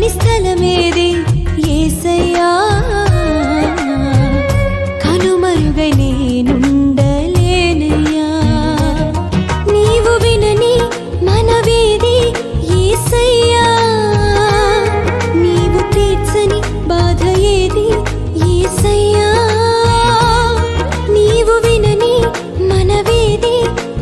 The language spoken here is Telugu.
కాని స్థలమేది ఏసయ్యా. కనుమరుగనే